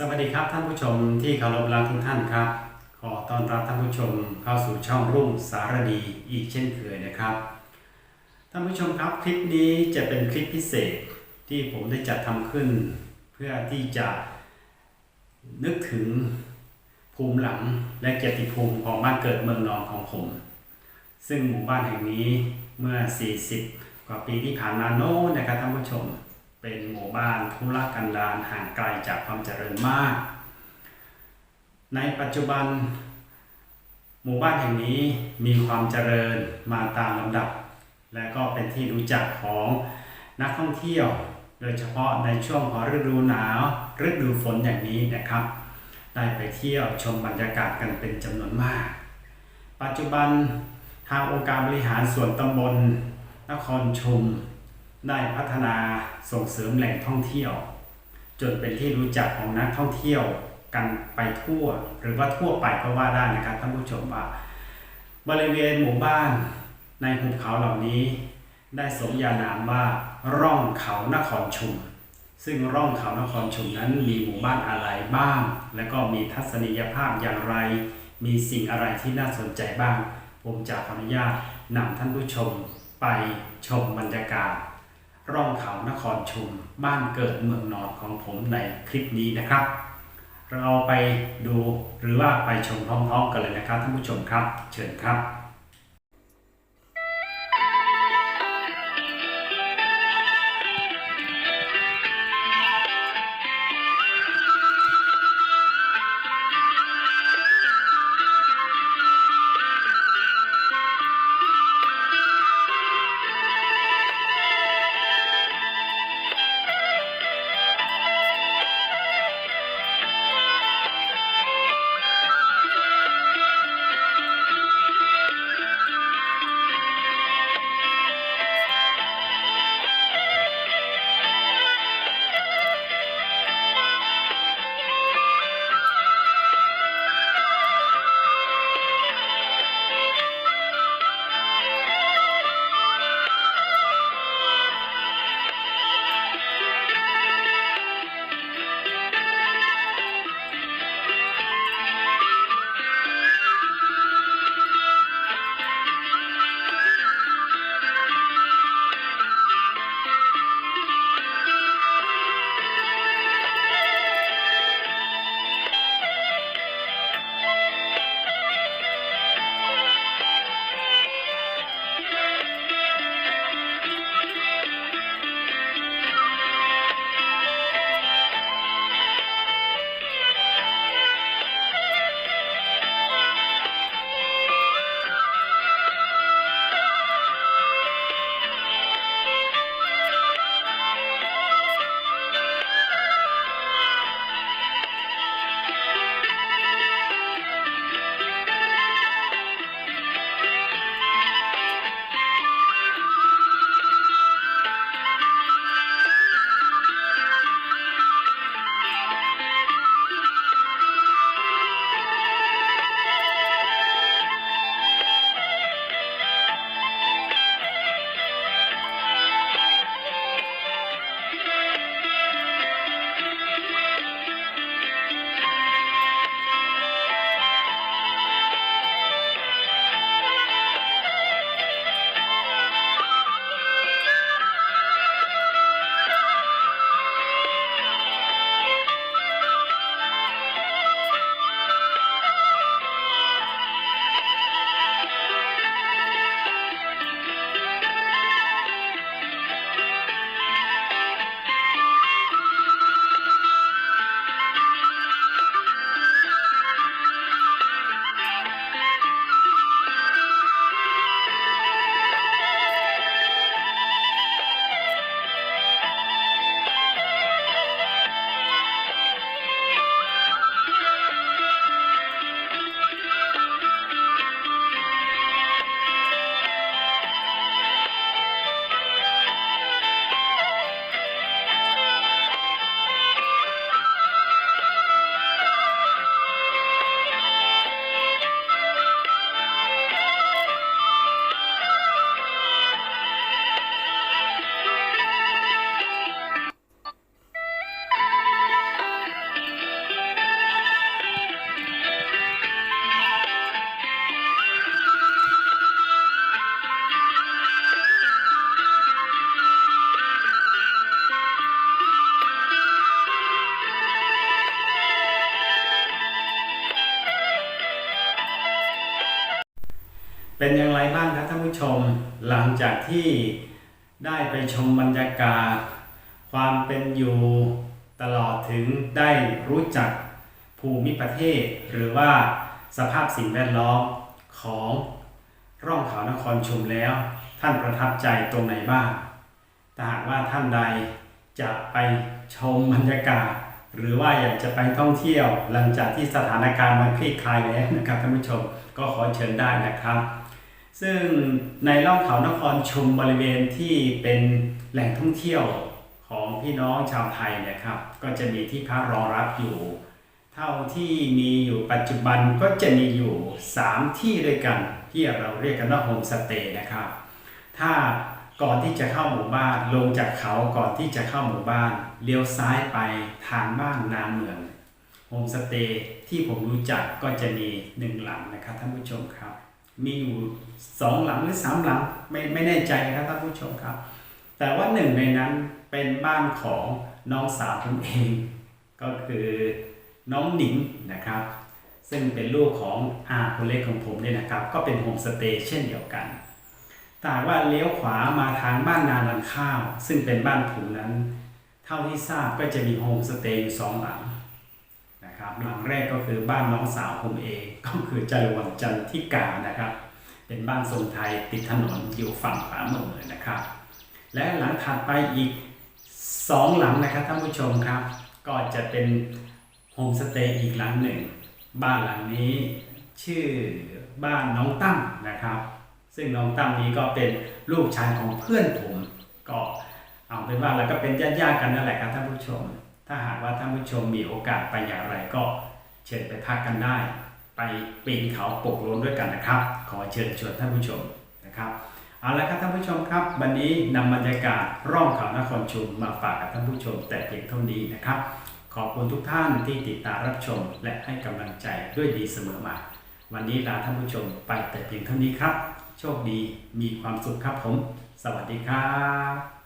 สวัสดีครับท่านผู้ชมที่เคารพรักทุกท่านครับ ขอต้อนรับท่านผู้ชมเข้าสู่ช่องรุ่งสารดีอีกเช่นเคยนะครับ ท่านผู้ชมครับคลิปนี้จะเป็นคลิปพิเศษที่ผมได้จัดทำขึ้น เพื่อที่จะนึกถึงภูมิหลังและเกียรติภูมิของบ้านเกิดเมืองนอนของผม ซึ่งหมู่บ้านแห่งนี้เมื่อ 40 กว่าปีที่ผ่านมาโน้นนะครับท่านผู้ชม เป็นหมู่บ้านทุรกันดารห่างไกลจากความเจริญมาก ในปัจจุบัน หมู่บ้านแห่งนี้มีความเจริญมาตามลำดับ และก็เป็นที่รู้จักของนักท่องเที่ยว โดยเฉพาะในช่วงของฤดูหนาวฤดูฝนอย่างนี้นะครับ ได้ไปเที่ยวชมบรรยากาศกันเป็นจำนวนมาก ปัจจุบันทางองค์การบริหารส่วนตำบลนครชุม ได้พัฒนาส่งเสริมแหล่งท่องเที่ยว จนเป็นที่รู้จักของนักท่องเที่ยวกันไปทั่ว หรือว่าทั่วไปก็ว่าได้นะครับท่านผู้ชมว่า บริเวณหมู่บ้านในหุบเขาเหล่านี้ ได้สมญานามว่าร่องเขานครชุม ซึ่งร่องเขานครชุมนั้นมีหมู่บ้านอะไรบ้าง และก็มีทัศนียภาพอย่างไร มีสิ่งอะไรที่น่าสนใจบ้าง ผมจะขออนุญาตนำท่านผู้ชมไปชมบรรยากาศ ร่องเขานครชุม บ้านเกิดเมืองนอนของผมในคลิปนี้นะครับ เราไปดูหรือว่าไปชมพร้อมๆกันเลยนะครับท่านผู้ชมครับ เชิญครับ เป็นอย่างไรบ้างครับท่านผู้ชม หลังจากที่ได้ไปชมบรรยากาศ ความเป็นอยู่ตลอดถึงได้รู้จักภูมิประเทศ หรือว่าสภาพสิ่งแวดล้อมของร่องเขานครชุมแล้ว ท่านประทับใจตรงไหนบ้างถ้าหากว่าท่านใดจะไปชมบรรยากาศ หรือว่าอยากจะไปท่องเที่ยว หลังจากที่สถานการณ์มันคลี่คลายแล้วนะครับท่านผู้ชมก็ขอเชิญได้นะครับ ซึ่งในร่องเขานครชุมบริเวณที่เป็นแหล่งท่องเที่ยวของพี่น้องชาวไทยเนะครับ ก็จะมีที่พักรองรับอยู่ เท่าที่มีอยู่ปัจจุบันก็จะมีอยู่ 3 ที่ด้วยกัน ที่เราเรียกกันว่าโฮมสเตย์นะครับ ถ้าก่อนที่จะเข้าหมู่บ้านลงจากเขาก่อนที่จะเข้าหมู่บ้านเลี้ยวซ้ายไปทางบ้านนาเมืองโฮมสเตย์ที่ผมรู้จักก็จะมีหนึ่งหลังนะครับท่านผู้ชมครับ มีอยู่สองหลังหรือสามหลังไม่ไม่แน่ใจนะครับท่านผู้ชมครับ แต่ว่าหนึ่งในนั้นเป็นบ้านของน้องสาวผมเอง ก็คือน้องหนิงนะครับ ซึ่งเป็นลูกของอาคนเล็กของผมเนี่ยนะครับ ก็เป็นโฮมสเตย์เช่นเดียวกันแต่ว่าเลี้ยวขวามาทางบ้านนาลังข้าว ซึ่งเป็นบ้านผมนั้น เท่าที่ทราบก็จะมีโฮมสเตย์อยู่สองหลัง นะครับหลังแรกก็คือบ้านน้องสาวผมเองก็คือจรวรจันทิกานะครับ เป็นบ้านทรงไทยติดถนนอยู่ฝั่งขวามือนะครับ และหลังถัดไปอีกสองหลังนะครับท่านผู้ชมครับ ก็จะเป็นโฮมสเตย์อีกหลังหนึ่ง บ้านหลังนี้ชื่อบ้านน้องตั้มนะครับ ซึ่งน้องตั้มนี้ก็เป็นลูกชายของเพื่อนผมก็เอาเป็นว่าเราก็เป็นญาติๆกันนั่นแหละครับท่านผู้ชม ถ้าหากว่าท่านผู้ชมมีโอกาสไปอย่างไรก็เชิญไปพักกันได้ ไปปีนเขาปกล้นด้วยกันนะครับ ขอเชิญชวนท่านผู้ชมนะครับเอาละครับท่านผู้ชมครับ วันนี้นำบรรยากาศร่องเขานครชุมมาฝากกับท่านผู้ชม แต่เพียงเท่านี้นะครับ ขอบคุณทุกท่านที่ติดตามรับชม และให้กำลังใจด้วยดีเสมอมา วันนี้ลาท่านผู้ชมไปแต่เพียงเท่านี้ครับ โชคดีมีความสุขครับผม สวัสดีครับ